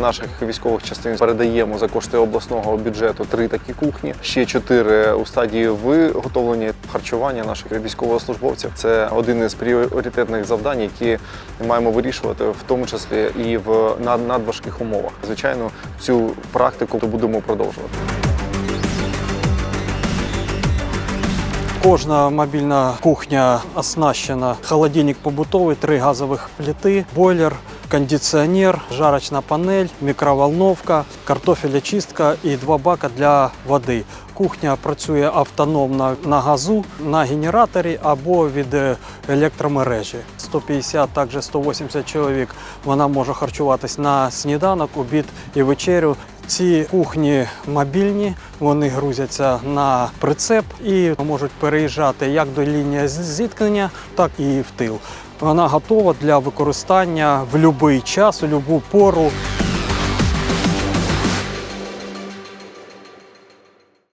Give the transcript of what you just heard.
наших військових частин передаємо за кошти обласного бюджету три такі кухні. Ще чотири у стадії виготовлення харчування наших військовослужбовців. Це один із пріоритетних завдань, які маємо вирішувати, в тому числі і в над- надважких умовах. Звичайно, цю практику будемо продовжувати. Кожна мобільна кухня оснащена холодильник побутовий, три газових плити, бойлер, кондиціонер, жарочна панель, мікроволновка, картофелечистка і два бака для води. Кухня працює автономно на газу, на генераторі або від е, електромережі. 150, також 180 чоловік. Вона може харчуватись на сніданок, обід і вечерю. Ці кухні мобільні, вони грузяться на прицеп і можуть переїжджати як до лінії зіткнення, так і в тил. Вона готова для використання в будь-який час, у будь-яку пору.